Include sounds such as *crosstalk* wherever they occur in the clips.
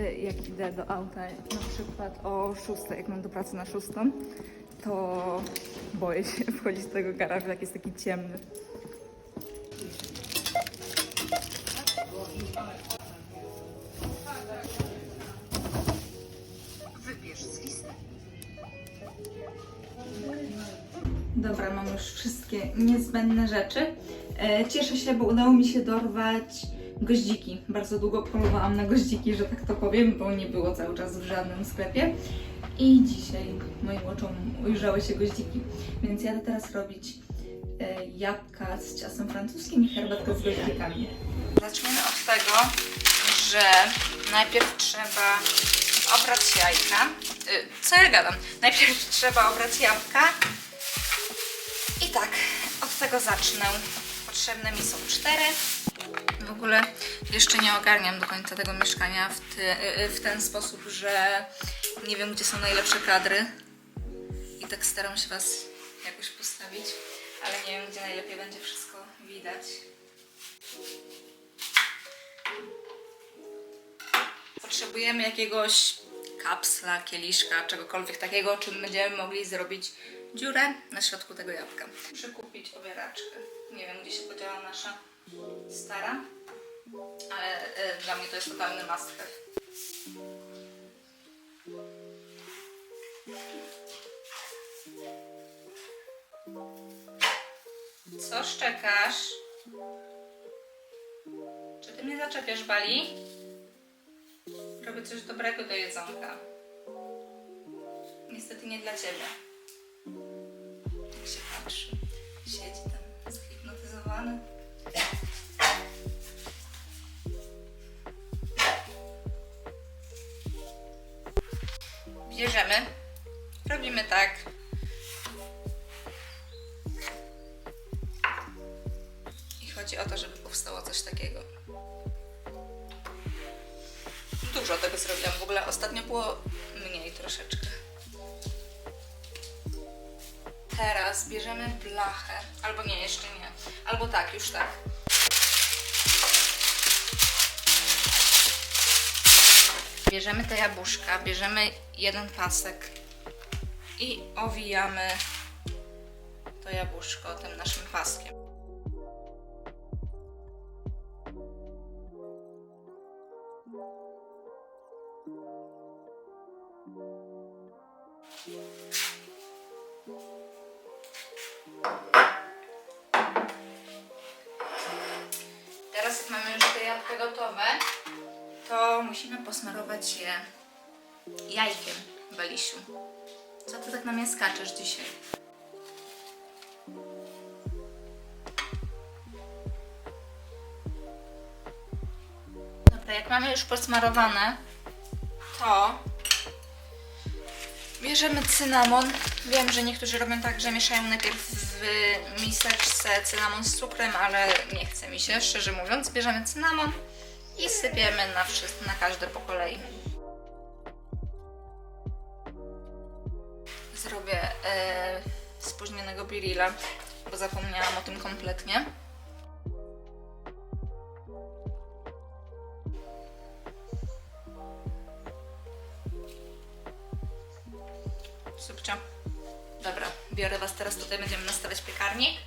y, jak idę do auta, na przykład o 6, jak mam do pracy na 6, to boję się *laughs* wchodzić do tego garażu, jak jest taki ciemny. Wybierz z listy. Dobra, mam już wszystkie niezbędne rzeczy. E, Cieszę się, bo udało mi się dorwać goździki. Bardzo długo polowałam na goździki, że tak to powiem, bo nie było cały czas w żadnym sklepie. I dzisiaj moim oczom ujrzały się goździki. Więc jadę teraz robić e, jabłka z ciastem francuskim i herbatkę z goździkami. Zacznijmy od tego, że najpierw trzeba obrać jajka. Y, Co ja gadam? Najpierw trzeba obrać jabłka, i tak, od tego zacznę. Potrzebne mi są cztery. W ogóle jeszcze nie ogarniam do końca tego mieszkania w, ty, y, y, w ten sposób, że nie wiem, gdzie są najlepsze kadry. I tak staram się Was jakoś postawić, ale nie wiem, gdzie najlepiej będzie wszystko widać. Potrzebujemy jakiegoś kapsla, kieliszka, czegokolwiek takiego, czym będziemy mogli zrobić dziurę na środku tego jabłka. Muszę kupić obieraczkę. Nie wiem, gdzie się podziała nasza stara, ale e, dla mnie to jest totalny must have. Co szczekasz? Czy ty mnie zaczepiasz, Bali? Robię coś dobrego do jedzonka. Niestety nie dla ciebie. Patrzy, siedzi tam zhipnotyzowany. Bierzemy, robimy tak. I chodzi o to, żeby powstało coś takiego. Dużo tego zrobiłam. W ogóle ostatnio było mniej troszeczkę. Teraz bierzemy blachę. Albo nie, jeszcze nie. Albo tak, już tak. Bierzemy te jabłuszka, bierzemy jeden pasek i owijamy to jabłuszko tym naszym paskiem. To musimy posmarować je jajkiem, Belisiu. Co ty tak na mnie skaczesz dzisiaj? Dobra, jak mamy już posmarowane, to bierzemy cynamon. Wiem, że niektórzy robią tak, że mieszają najpierw w miseczce cynamon z cukrem, ale nie chce mi się, szczerze mówiąc. Bierzemy cynamon i sypiemy na wszystko, na każde po kolei. Zrobię e, spóźnionego birilla, bo zapomniałam o tym kompletnie. Subcio. Dobra, biorę Was teraz tutaj, będziemy nastawiać piekarnik.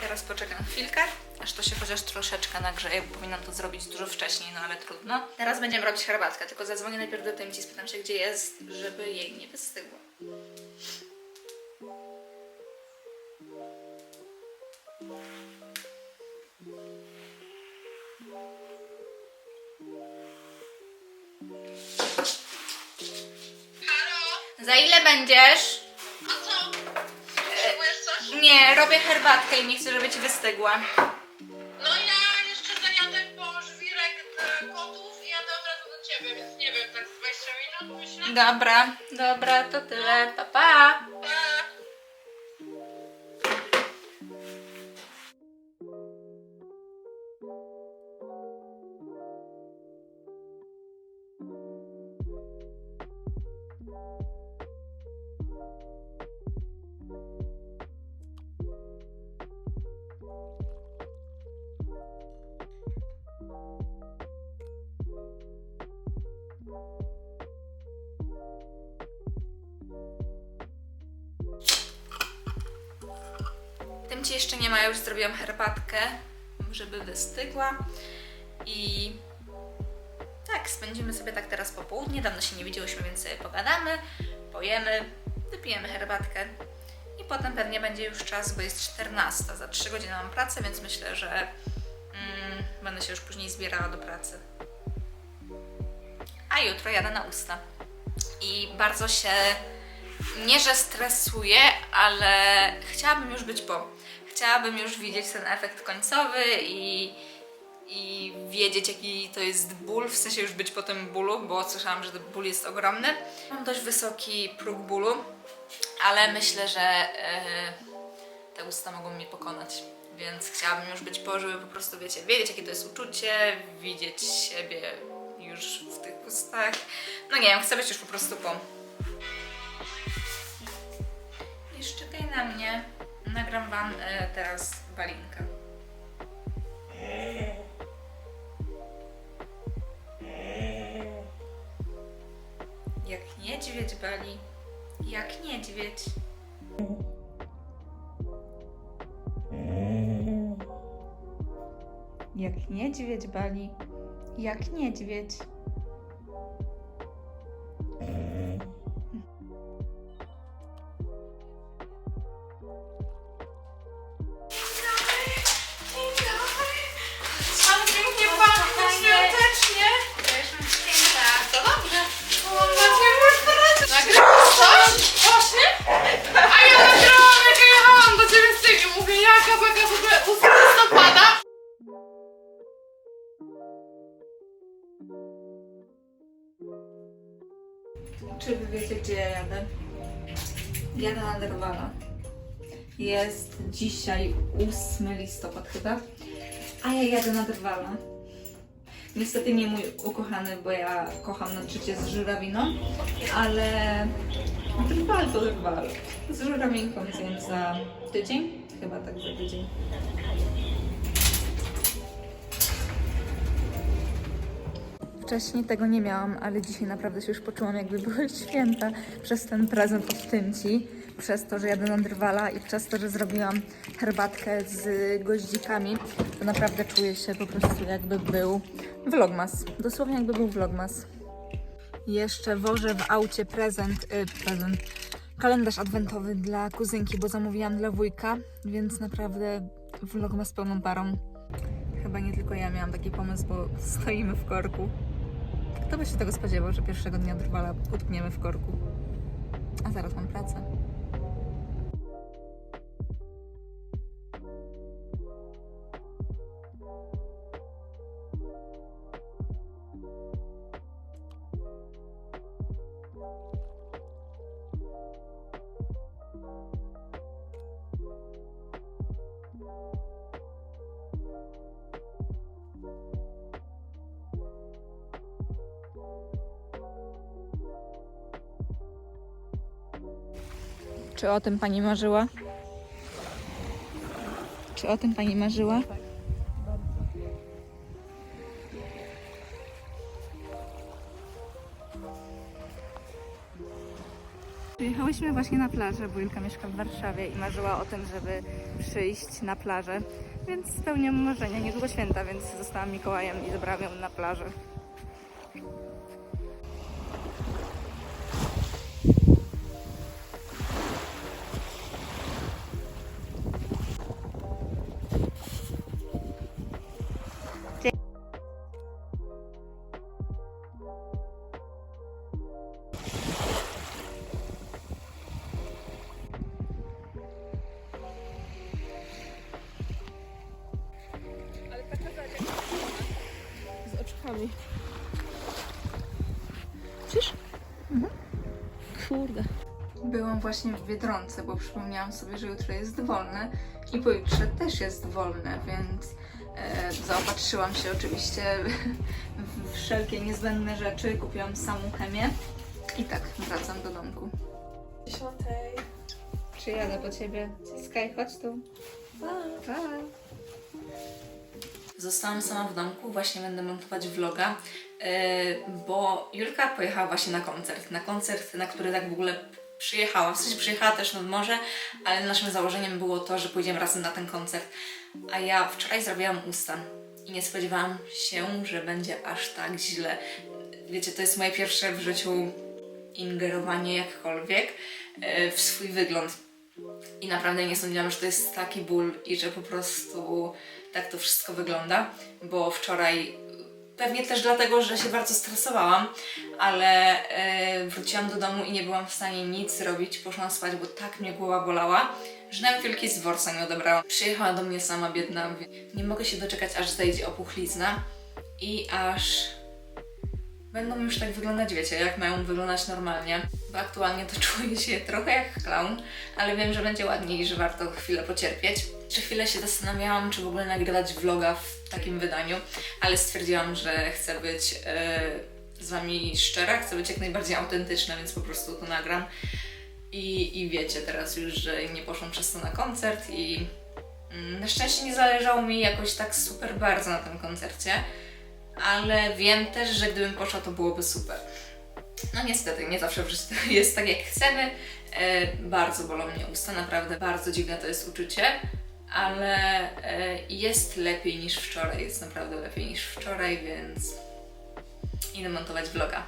Teraz poczekam chwilkę, aż to się chociaż troszeczkę nagrzeje, bo powinnam to zrobić dużo wcześniej, no ale trudno. Teraz będziemy robić herbatkę, tylko zadzwonię najpierw do Tymci, spytam się gdzie jest, żeby jej nie wystygło. Halo, Za ile będziesz? a co? Potrzebujesz coś? Nie, robię herbatkę i nie chcę, żeby Ci wystygła. Dobra, dobra, to tyle, pa pa. Cici jeszcze nie ma, już zrobiłam herbatkę, żeby wystygła. I tak, spędzimy sobie tak teraz popołudnie. Dawno się nie widziałyśmy, więc sobie pogadamy, pojemy, wypijemy herbatkę. I potem pewnie będzie już czas, bo jest 14. Za 3 godziny mam pracę, więc myślę, że mm, będę się już później zbierała do pracy. A jutro jadę na usta. I bardzo się nie, że stresuję, ale chciałabym już być po. Chciałabym już widzieć ten efekt końcowy i, i wiedzieć, jaki to jest ból, w sensie już być po tym bólu, bo słyszałam, że ten ból jest ogromny. Mam dość wysoki próg bólu, ale myślę, że e, te usta mogą mnie pokonać. Więc chciałabym już być po, żeby po prostu, wiecie, wiedzieć, jakie to jest uczucie, widzieć siebie już w tych ustach. No nie wiem, chcę być już po prostu po. I czekaj na mnie. Nagram Wam e, teraz balinkę. Jak niedźwiedź bali, jak niedźwiedź. Jak niedźwiedź bali, jak niedźwiedź. Jaka baka w ogóle 8 listopada. Czy wy wiecie, gdzie ja jadę? Jadę na Derwala. Jest dzisiaj 8 listopad chyba, a ja jadę na Derwala. Niestety nie mój ukochany, bo ja kocham na życie z żurawiną, ale Drwal to Drwal. Z żurawinką zjem za tydzień, chyba tak za. Wcześniej tego nie miałam, ale dzisiaj naprawdę się już poczułam, jakby były *laughs* święta przez ten prezent od Tymci, przez to, że jadę na drwala i przez to, że zrobiłam herbatkę z goździkami, to naprawdę czuję się po prostu jakby był vlogmas. Dosłownie jakby był vlogmas. Jeszcze wożę w aucie prezent, y, prezent, kalendarz adwentowy dla kuzynki, bo zamówiłam dla wujka, więc naprawdę vlogmas pełną parą. Chyba nie tylko ja miałam taki pomysł, bo stoimy w korku. Kto by się tego spodziewał, że pierwszego dnia drwala utkniemy w korku? A zaraz mam pracę. Czy o tym pani marzyła? Czy o tym pani marzyła? Przyjechałyśmy właśnie na plażę, bo Julka mieszka w Warszawie i marzyła o tym, żeby przyjść na plażę, więc spełniam marzenia. Niedługo święta, więc zostałam Mikołajem i zabrałam ją na plażę. Oczkami. Czyż? Mhm. Kurde. Byłam właśnie w Biedronce, bo przypomniałam sobie, że jutro jest wolne i pojutrze też jest wolne, więc e, zaopatrzyłam się oczywiście w wszelkie niezbędne rzeczy, kupiłam samą chemię i tak wracam do domku. Dziesiątej. Przyjadę po ciebie. Sky, chodź tu. Pa. Zostałam sama w domku, właśnie będę montować vloga, yy, bo Julka pojechała właśnie na koncert. Na koncert, na który tak w ogóle przyjechała. W sensie przyjechała też nad morze, ale naszym założeniem było to, że pójdziemy razem na ten koncert. A ja wczoraj zrobiłam usta i nie spodziewałam się, że będzie aż tak źle. Wiecie, to jest moje pierwsze w życiu ingerowanie jakkolwiek e, w swój wygląd. I naprawdę nie sądziłam, że to jest taki ból i że po prostu tak to wszystko wygląda, bo wczoraj pewnie też dlatego, że się bardzo stresowałam, ale e, wróciłam do domu i nie byłam w stanie nic zrobić. Poszłam spać, bo tak mnie głowa bolała, że nawet wielki z worca nie odebrałam. Przyjechała do mnie sama biedna. Nie mogę się doczekać, aż zejdzie opuchlizna i aż będą już tak wyglądać, wiecie, jak mają wyglądać normalnie. Bo aktualnie to *laughs* czuję się trochę jak clown, ale wiem, że będzie ładniej i że warto chwilę pocierpieć. Przez chwilę się zastanawiałam, czy w ogóle nagrywać vloga w takim wydaniu, ale stwierdziłam, że chcę być e, z Wami szczera, chcę być jak najbardziej autentyczna, więc po prostu to nagram. I, I wiecie teraz już, że nie poszłam przez to na koncert i mm, na szczęście nie zależało mi jakoś tak super bardzo na tym koncercie, ale wiem też, że gdybym poszła, to byłoby super. No niestety, nie zawsze w życiu *laughs* jest tak jak chcemy. E, bardzo bolą mnie usta, naprawdę bardzo dziwne to jest uczucie, ale e, jest lepiej niż wczoraj, jest naprawdę lepiej niż wczoraj, więc idę montować vloga.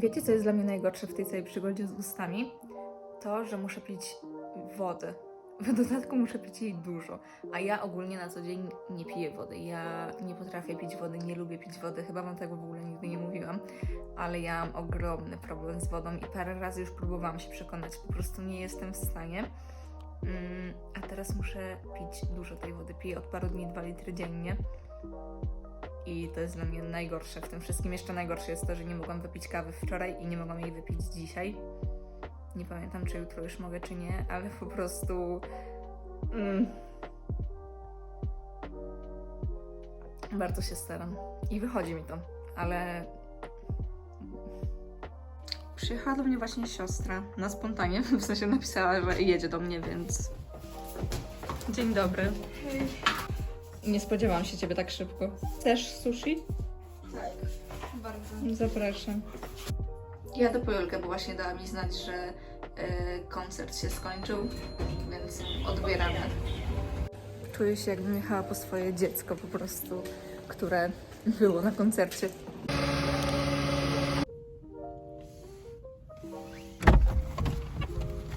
Wiecie, co jest dla mnie najgorsze w tej całej przygodzie z ustami? To, że muszę pić wody. W dodatku muszę pić jej dużo. A ja ogólnie na co dzień nie piję wody. Ja nie potrafię pić wody, nie lubię pić wody. Chyba wam tego w ogóle nigdy nie mówiłam. Ale ja mam ogromny problem z wodą i parę razy już próbowałam się przekonać. Po prostu nie jestem w stanie. Mm, a teraz muszę pić dużo tej wody. Piję od paru dni 2 litry dziennie. I to jest dla mnie najgorsze w tym wszystkim. Jeszcze najgorsze jest to, że nie mogłam wypić kawy wczoraj i nie mogłam jej wypić dzisiaj. Nie pamiętam, czy jutro już mogę, czy nie, ale po prostu. Mm, bardzo się staram. I wychodzi mi to, ale. Przyjechała do mnie właśnie siostra na spontanie. W sensie napisała, że jedzie do mnie, więc. Dzień dobry. Nie spodziewałam się ciebie tak szybko. Chcesz sushi? Bardzo. Zapraszam. Jadę po Julkę, bo właśnie dała mi znać, że e, koncert się skończył, więc odbieramy. Czuję się jakbym jechała po swoje dziecko po prostu, które było na koncercie.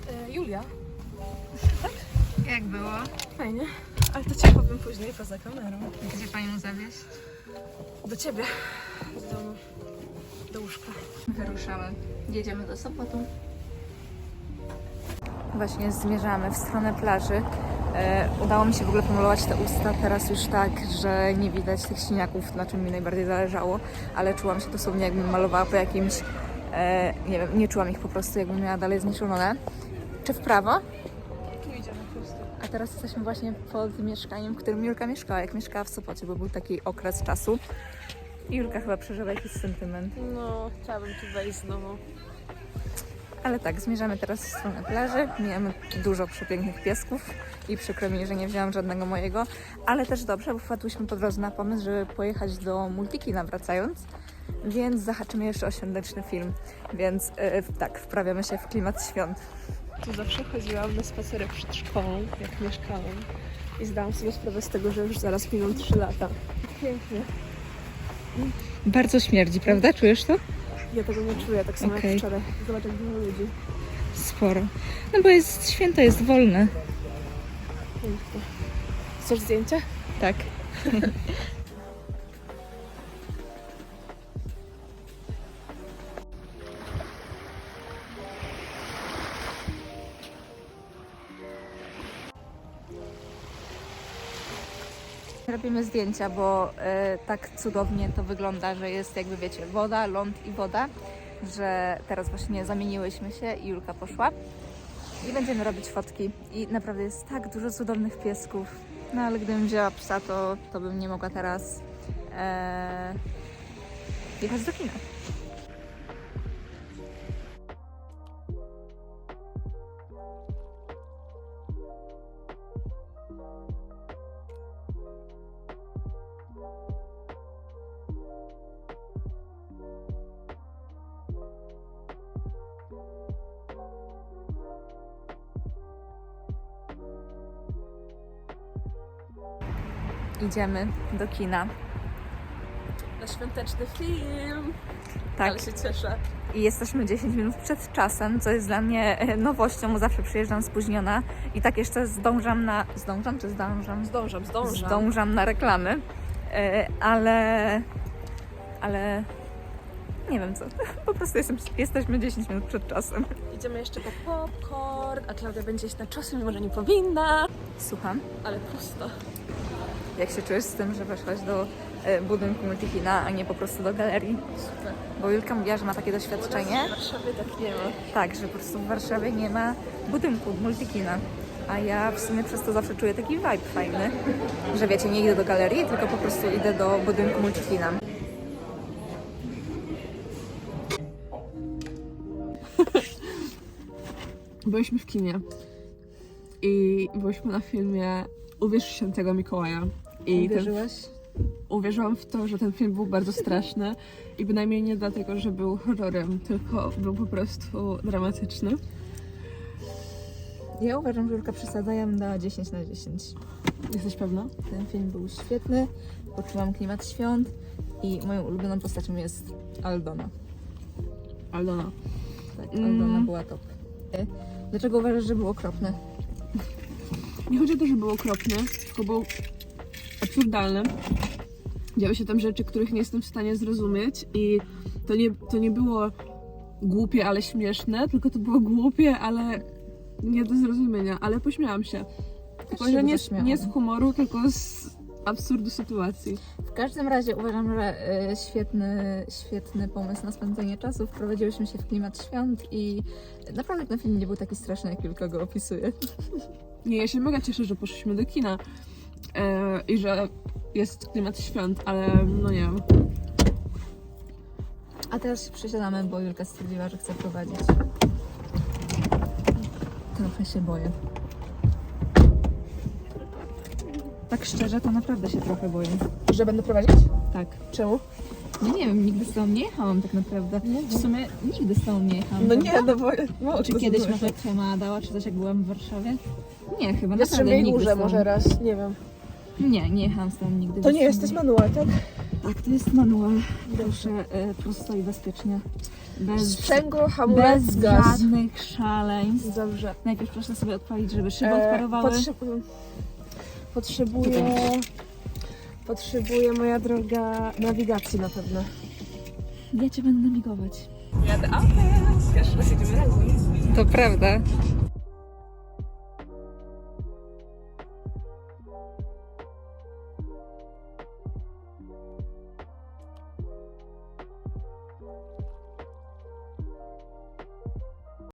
E, Julia, Jak było? fajnie. Ale to ci powiem później poza kamerą. Gdzie panią zawieźć? Do ciebie. Do domu. Do łóżka. Wyruszamy. Jedziemy do Sopotu. Właśnie zmierzamy w stronę plaży. E, udało mi się w ogóle pomalować te usta teraz już tak, że nie widać tych siniaków, na czym mi najbardziej zależało, ale czułam się dosłownie jakbym malowała po jakimś, e, nie wiem, nie czułam ich po prostu, jakbym miała dalej znieczulone. Czy w prawo? Teraz jesteśmy właśnie pod mieszkaniem, w którym Julka mieszkała, jak mieszkała w Sopocie, bo był taki okres czasu. I Julka chyba przeżywa jakiś sentyment. No, chciałabym tu wejść znowu. Ale tak, zmierzamy teraz w stronę plaży. Mijamy dużo przepięknych piesków i przykro mi, że nie wzięłam żadnego mojego, ale też dobrze, bo wpadłyśmy po drodze na pomysł, żeby pojechać do Multikina wracając, więc zahaczymy jeszcze o świąteczny film. Więc yy, tak, wprawiamy się w klimat świąt. Tu zawsze chodziłam na spacery przed szkołą, jak mieszkałam. I zdałam sobie sprawę z tego, że już zaraz miną 3 lata. Pięknie. Bardzo śmierdzi, prawda? Czujesz to? Ja tego nie czuję, tak samo Okej. jak wczoraj. Zobacz, jak dużo ludzi. Sporo. No bo jest święto, jest wolne. Pięknie. Chcesz zdjęcie? Tak. *laughs* Robimy zdjęcia, bo e, tak cudownie to wygląda, że jest jakby wiecie, woda, ląd i woda, że teraz właśnie zamieniłyśmy się i Julka poszła i będziemy robić fotki. I naprawdę jest tak dużo cudownych piesków. No ale gdybym wzięła psa, to, to bym nie mogła teraz e, jechać do kina. Idziemy do kina. Na świąteczny film. Tak. Ale się cieszę. I jesteśmy 10 minut przed czasem, co jest dla mnie e, nowością, bo zawsze przyjeżdżam spóźniona i tak jeszcze zdążam na... Zdążam czy zdążam? Zdążam, zdążam. Zdążam na reklamy, e, ale... ale... Nie wiem co. *laughs* Po prostu jestem, jesteśmy 10 minut przed czasem. Idziemy jeszcze po popcorn, a Klaudia będzie iść na czasem, mimo że nie powinna. Słucham. Ale pusto. Jak się czujesz z tym, że weszłaś do e, budynku Multikina, a nie po prostu do galerii? Super. Bo Julka mówiła, że ma takie doświadczenie. W Warszawie tak nie ma. Tak, że po prostu w Warszawie nie ma budynku Multikina. A ja w sumie przez to zawsze czuję taki vibe fajny, że wiecie, nie idę do galerii, tylko po prostu idę do budynku Multikina. Byliśmy w kinie i byliśmy na filmie Uwierz w świętego Mikołaja. I ten, uwierzyłam w to, że ten film był bardzo straszny i bynajmniej nie dlatego, że był horrorem, tylko był po prostu dramatyczny. Ja uważam, że Julka przesadza, ja bym dała 10 na 10. Jesteś pewna? Ten film był świetny, poczułam klimat świąt i moją ulubioną postacią jest Aldona. Aldona. Tak, Mm. Aldona była top. Dlaczego uważasz, że był okropny? Nie chodzi o to, że był okropny, tylko był absurdalny. Działy się tam rzeczy, których nie jestem w stanie zrozumieć i to nie, to nie było głupie, ale śmieszne, tylko to było głupie, ale nie do zrozumienia, ale pośmiałam się. Tylko, że nie, nie z humoru, tylko z absurdu sytuacji. W każdym razie uważam, że e, świetny, świetny pomysł na spędzenie czasu. Wprowadziłyśmy się w klimat świąt i naprawdę ten film nie był taki straszny, jak Julka go opisuje. *laughs* Nie, ja się mega cieszę, że poszliśmy do kina e, i że jest klimat świąt, ale no nie wiem. A teraz się przesiadamy, bo Julka stwierdziła, że chce prowadzić. Trochę się boję. Tak szczerze, to naprawdę się trochę boję. Że będę prowadzić? Tak. Czemu? No nie wiem, nigdy z tobą nie jechałam tak naprawdę. W sumie nigdy z tobą nie jechałam. No nie, no bo... No, Czy kiedyś może Ciema dała, czy coś jak byłam w Warszawie? Nie, chyba W naprawdę nigdy z Górze tobą. może raz, nie wiem. Nie, nie jechałam z tobą nigdy. To nie Jastrzębiu. jesteś manual, tak? Tak, to jest manual. Proszę, e, prosto i bezpiecznie. Bez, Sprzęgło, hamulec, bez gaz. żadnych szaleństw. Dobrze. Najpierw proszę sobie odpalić, żeby szyby E, odparowały. Potrzebuję... Potrzebuję, moja droga, nawigacji na pewno. Ja cię będę nawigować. Jadę autem. Raz jedziemy razem. To prawda.